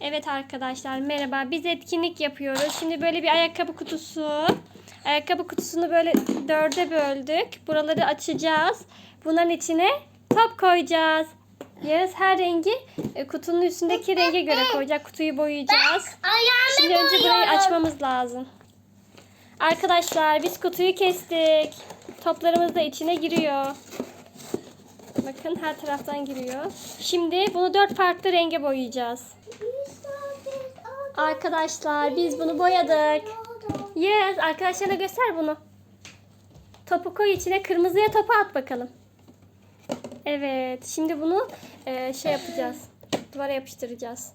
Evet arkadaşlar merhaba. Biz etkinlik yapıyoruz. Şimdi böyle bir ayakkabı kutusu. Ayakkabı kutusunu böyle dörde böldük. Buraları açacağız. Bunların içine top koyacağız. Yağız her rengi e, kutunun üstündeki renge göre koyacak. Kutuyu boyayacağız. Şimdi önce burayı açmamız lazım. Arkadaşlar biz kutuyu kestik. Toplarımız da içine giriyor. Bakın her taraftan giriyor. Şimdi bunu dört farklı renge boyayacağız. Arkadaşlar biz bunu boyadık. Yes, arkadaşlarına göster bunu. Topu koy içine, kırmızıya topu at bakalım. Evet, şimdi bunu e, şey yapacağız. Duvara yapıştıracağız.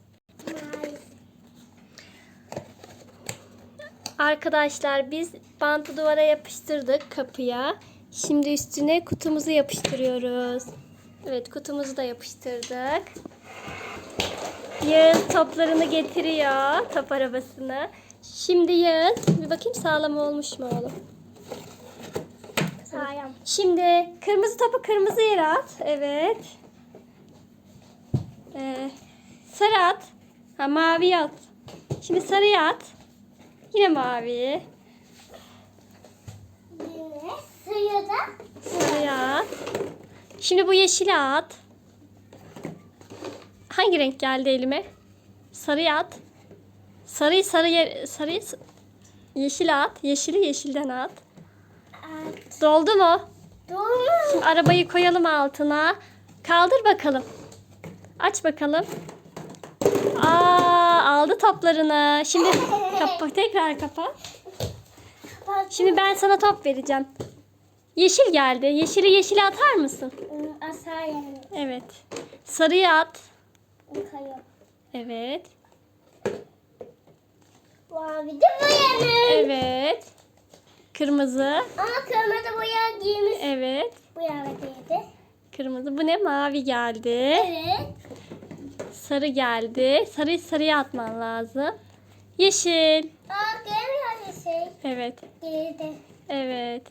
Arkadaşlar biz bantı duvara yapıştırdık kapıya. Şimdi üstüne kutumuzu yapıştırıyoruz. Evet kutumuzu da yapıştırdık. Yağız toplarını getiriyor. Top arabasını. Şimdi Yağız bir bakayım sağlam olmuş mu oğlum? Sağlam. Şimdi kırmızı topu kırmızı yere at. Evet. Ee, sarı at. Ha mavi at. Şimdi sarıya at. Yine mavi. Yine suyu da Sarıya at. Şimdi bu yeşili at. Hangi renk geldi elime? Sarıya at. Sarıyı sarı yer, sarıyı yeşil at. Yeşili yeşilden at. at. Doldu mu? Doğru. Şimdi arabayı koyalım altına. Kaldır bakalım. Aç bakalım. Aa, aldı toplarını. Şimdi kapa, tekrar kapat. Şimdi ben sana top vereceğim. Yeşil geldi. Yeşili yeşile atar mısın? Asar yani. Evet. Sarıyı at. Evet. Mavi de boyanır. Evet. Kırmızı. Ama kırmızı boya giymiş. Evet. Boya değildi. Kırmızı. Bu ne? Mavi geldi. Evet. Sarı geldi. Sarıyı sarıya atman lazım. Yeşil. Aa gelmiyor şey. Evet. Girdi. Evet.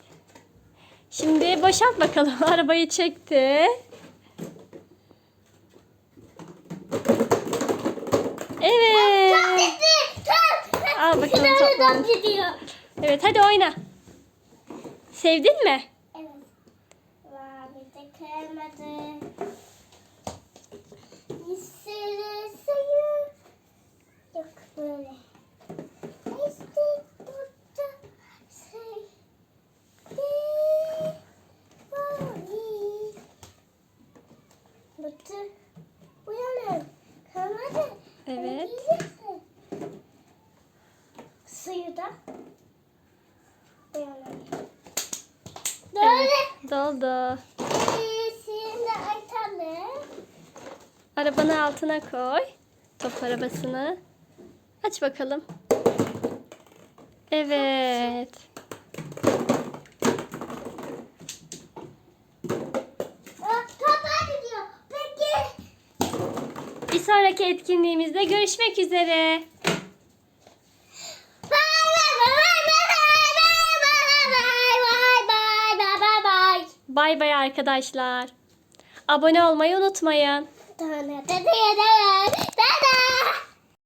Şimdi boşalt bakalım. Arabayı çekti. Evet. Gitti. Top. Al bakalım Top gidiyor. Evet hadi oyna. Sevdin mi? Evet. Mavi de kırmızı. Yeşil suyu. Yok böyle. İşte burada şey. De. Mavi. Batı. Uyanın. Kırmızı. Evet. Suyu da. Evet. Doldu. Ee, Şimdi açalım. Arabanın altına koy. Top arabasını. Aç bakalım. Evet. Bir sonraki etkinliğimizde görüşmek üzere. Bay bay arkadaşlar. Abone olmayı unutmayın. Dada.